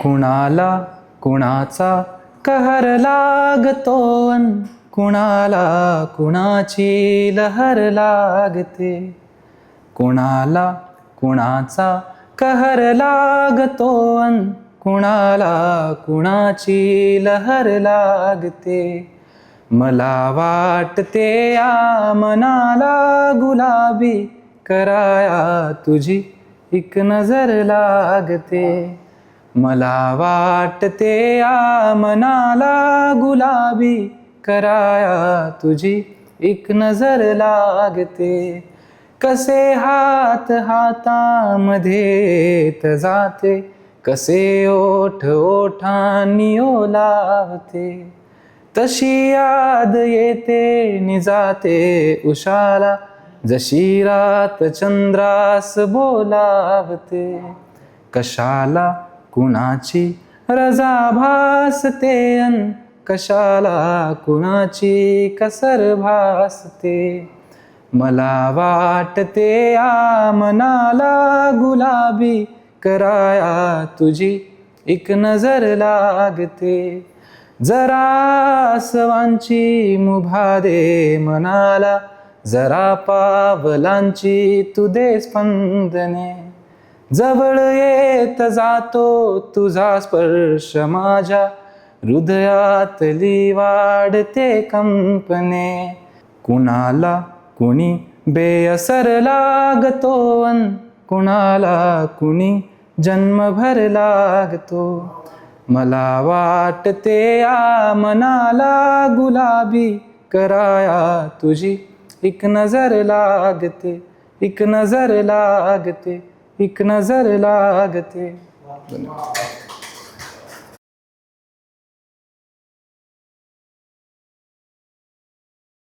कुणाला कुणाचा कहर लागतो अन कुणाला कुणाची लहर लागते? कुणाला कुणाचा कहर लागतो अन कुणाला कुणाची लहर लागते? मला वाटते या मनाला गुलाबी कराया तुझी एक नजर लागते. मला वाटते या मनाला गुलाबी कराया तुझी एक नजर लागते. कसे हात हातामध्ये जाते कसे ओठ ओठांनी ओलावते. तशी याद येते नि जाते उशाला जशी रात चंद्रास बोलावते. कशाला कुणाची रजा भासते अन कशाला कुणाची कसर भासते? मला वाटते या मनाला गुलाबी कराया तुझी एक नजर लागते. जरा सवांची मुभा दे मनाला जरा पावलांची तू दे स्पंदने. जवळ येत जातो तुझा स्पर्श माझ्या हृदयातली वाढते कंपने. कुणाला कुणी बेअसर लागतो अन कुणाला कुणी जन्मभर लागतो. मला वाटते या मनाला गुलाबी कराया तुझी एक नजर लागते एक नजर लागते. एक नजर लागते. धन्यवाद